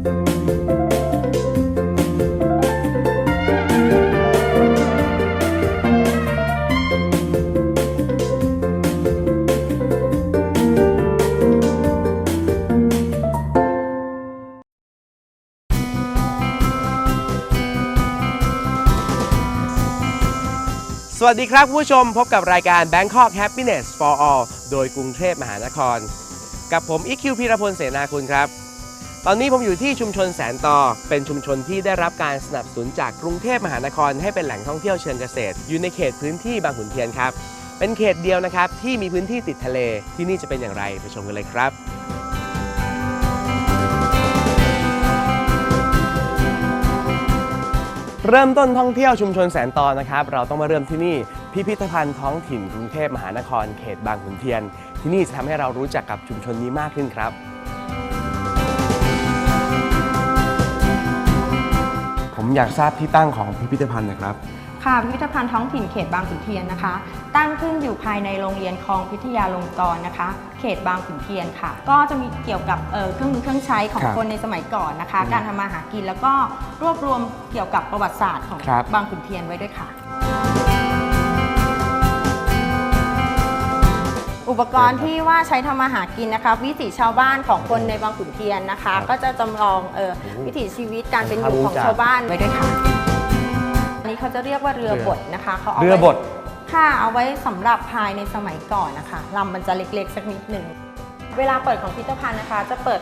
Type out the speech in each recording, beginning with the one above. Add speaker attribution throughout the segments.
Speaker 1: สวัสดีครับคุณผู้ชมพบกับรายการ Bangkok Happiness for All โดยกรุงเทพมหานคร กับผมอีคิวพีรพลเสนาคุณครับ ตอนนี้ผมอยู่ที่ชุมชนแสนต่อ เป็นชุมชนที่ได้รับการสนับสนุนจากกรุงเทพมหานคร ให้เป็นแหล่งท่องเที่ยวเชิงเกษตร อยู่ในเขตพื้นที่บางขุนเทียนครับ เป็นเขตเดียวนะครับที่มีพื้นที่ติดทะเล ที่นี่จะเป็นอย่างไรไปชมกันเลยครับเริ่มต้นท่องเที่ยวชุมชนแสนตอนะครับ เราต้องมาเริ่มที่นี่พิพิธภัณฑ์ท้องถิ่นกรุงเทพมหานครเขตบางขุนเทียน ที่นี่จะทำให้เรารู้จักกับชุมชนนี้มากขึ้นครับ ผมอยากทราบที่ตั้งของพิพิธภัณฑ์นะครับ
Speaker 2: ค่ะพิพิธภัณฑ์ท้องถิ่นเขตบางขุนเทียนนะคะ ตั้งขึ้นอยู่ภายในโรงเรียนคลองพิทยาลงกรณ์นะคะ เขตบางขุนเทียนค่ะ ก็จะมีเกี่ยวกับเอ่อเครื่องมือเครื่องใช้ของ
Speaker 1: ครับ
Speaker 2: คนในสมัยก่อนนะคะ
Speaker 1: อืม
Speaker 2: การทำมาหากินแล้วก็รวบรวมเกี่ยวกับประวัติศาสตร์ของ
Speaker 1: ครับ
Speaker 2: บางขุนเทียนไว้ด้วยค่ะ อุปกรณ์ที่ว่าใช้ทำมาหากินนะคะวิถีชาวบ้านของคนในบางขุนเทียนนะคะ
Speaker 1: ครับ
Speaker 2: ก็จะจำลองเออ
Speaker 1: โอ้โห
Speaker 2: วิถีชีวิตการเป็นอยู่ของ
Speaker 1: ภาพวงจร
Speaker 2: ชาวบ้านไว้ด้วยค่ะอันนี้เขาจะเรียกว่าเรือ
Speaker 1: เรือ
Speaker 2: บดนะคะเขาเอา
Speaker 1: เรือ
Speaker 2: ไว้
Speaker 1: บด
Speaker 2: ค่ะเอาไว้สำหรับภายในสมัยก่อนนะคะลำมันจะเล็กๆ สักนิดหนึ่งเวลาเปิดของพิพิธภัณฑ์นะคะ จะเปิด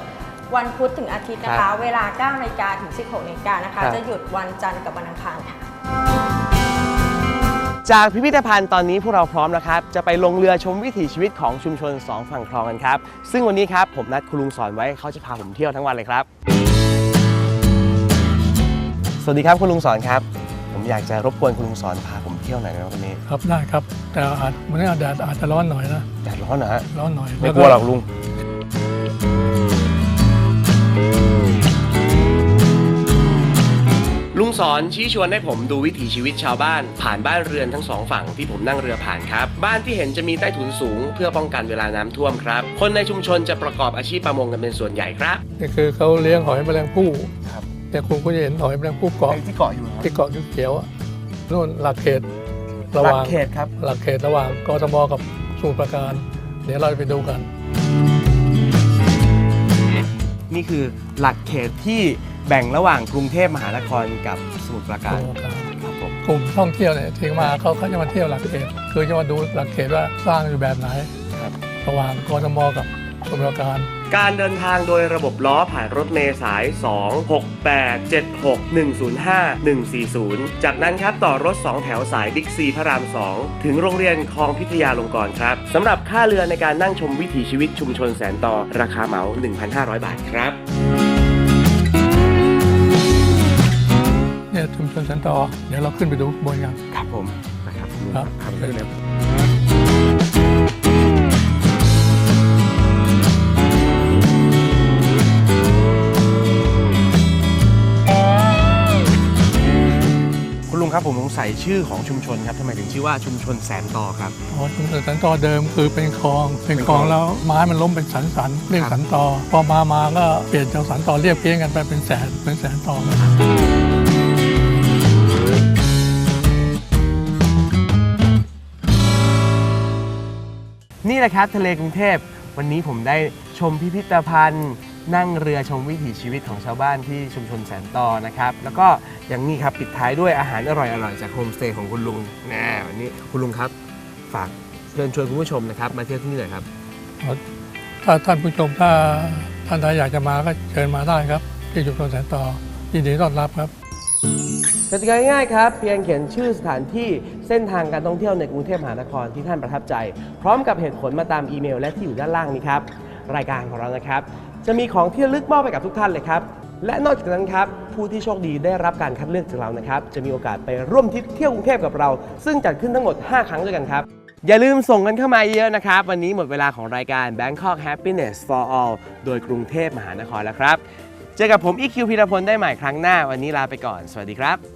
Speaker 2: วันพุธถึงอาทิตย์นะ
Speaker 1: ครั
Speaker 2: คะ
Speaker 1: บ
Speaker 2: เวลา9นาฬิกาถึง 16นาฬิกานะคะ
Speaker 1: ครับ
Speaker 2: จะหยุดวันจันทร์กับวันอังคารค่ะ
Speaker 1: จากพิพิธภัณฑ์ตอนนี้พวกเราพร้อมนะครับ จะไปลงเรือชมวิถีชีวิตของชุมชนสองฝั่งคลองกันครับ ซึ่งวันนี้ครับผมนัดคุณลุงสอนไว้เขาจะพาผมเที่ยวทั้งวันเลยครับ สวัสดีครับคุณลุงสอนครับ ผมอยากจะรบกวนคุณลุงสอนพาผมเที่ยวหน่อยนะครับวันนี้
Speaker 3: ครับได้ครับ แต่อาจวันนี้แดดอาจจะร้อนหน่อยนะ
Speaker 1: แดดร้อนนะฮะ
Speaker 3: ร้อนหน่อย
Speaker 1: ไม่กลัวหรอกลุง สอนชี้ชวนให้ผมดูวิถีชีวิตชาวบ้าน ผ่านบ้านเรือนทั้งสองฝั่งที่ผมนั่งเรือผ่านครับ บ้านที่เห็นจะมีใต้ถุนสูง เพื่อป้องกันเวลาน้ำท่วมครับ คนในชุมชนจะประกอบอาชีพประมงกันเป็นส่วนใหญ่ครับ
Speaker 3: นี่คือเขาเลี้ยงหอยแมลงภู่
Speaker 1: ครับ
Speaker 3: แต่คุณก็จะเห็นหอยแมลงภู่เกาะ
Speaker 1: ที่เกาะอยู่
Speaker 3: ที่เกาะเขียวๆอะนู่นหลักเขตระหว่าง
Speaker 1: เขตครับ
Speaker 3: หลักเขตระหว่างกทมกับสมุทรปราการ เดี๋ยวเราจะไปดูกัน
Speaker 1: นี่คือหลักเขตที่ แบ่งระหว่างกรุงเทพมหานครกับสมุทรปรา
Speaker 3: ส
Speaker 1: การ
Speaker 3: มุทรปราการ
Speaker 1: ครับผม
Speaker 3: กลุ่มท่องเที่ยวเนี่ยที่มาเขาเขาจะมาเที่ยวหลักเขตคือจะมาดูหลักเขตว่าสร้างอยู่แบบไหน
Speaker 1: ครับ
Speaker 3: ระหว่างกทมกับสมุทรปราการ
Speaker 1: การเดินทางโดยระบบล้อผ่านรถเมล์สาย 2 6 8 7 6 105 140 จากนั้นครับต่อรถ 2 แถวสายบิ๊กซีพระราม 2 ถึงโรงเรียนคลองพิทยาลงกรณ์ครับสำหรับค่าเรือในการนั่งชมวิถีชีวิตชุมชนแสนต่อราคาเหมา 1,500 บาทครับ
Speaker 3: เนี่ยชุมชนสันตอเดี๋ยวเราขึ้นไปดูบนกัน
Speaker 1: ครับผมนะครับ
Speaker 3: ครับ
Speaker 1: ครับเลยคุณลุงครับผมสงสัยชื่อของชุมชนครับทำไมถึงชื่อว่าชุมชนแสนต่อครับ
Speaker 3: อ๋อชุมชนสันตอเดิมคือเป็นคลอง เป็นคลองแล้วไม้มันล้มเป็นสันสันๆเรียก
Speaker 1: ครับ
Speaker 3: สันตอ พอมามาก็เปลี่ยนจากสันตอเรียกเพี้ยนกันไปเป็นแสนเป็นแสนตอ
Speaker 1: นี่แหละครับทะเลกรุงเทพ วันนี้ผมได้ชมพิพิธภัณฑ์ นั่งเรือชมวิถีชีวิตของชาวบ้านที่ชุมชนแสนตอนะครับ แล้วก็อย่างนี้ครับปิดท้ายด้วยอาหารอร่อยๆจากโฮมสเตย์ของคุณลุงแน่วันนี้คุณลุงครับ ฝากเชิญชวนคุณผู้ชมนะครับ มาเที่ยวที่นี่หน่อยครับ
Speaker 3: ถ้าท่านผู้ชมถ้าท่านใดอยากจะมาก็เชิญมาได้ครับ ที่ชุมชนแสนตอยินดีต้อนรับครับ
Speaker 1: ติกาง่ายๆครับ เพียงเขียนชื่อสถานที่เส้นทางการท่องเที่ยวในกรุงเทพมหานครที่ท่านประทับใจ พร้อมกับเหตุผลมาตามอีเมล และที่อยู่ด้านล่างนี้ครับ รายการของเรานะครับ จะมีของที่ระลึกมอบไปกับทุกท่านเลยครับ และนอกจากนั้นครับ ผู้ที่โชคดีได้รับการคัดเลือกจากเรานะครับ จะมีโอกาสไปร่วมทริปเที่ยวกรุงเทพกับเรา ซึ่งจัดขึ้นทั้งหมด 5 ครั้งด้วยกันครับ อย่าลืมส่งกันเข้ามาเยอะนะครับ วันนี้หมดเวลาของรายการ Bangkok Happiness for All โดยกรุงเทพมหานครแล้วครับ เจอกับผมอีคิวพีรพลได้ใหม่ครั้งหน้า วันนี้ลาไปก่อน สวัสดีครับ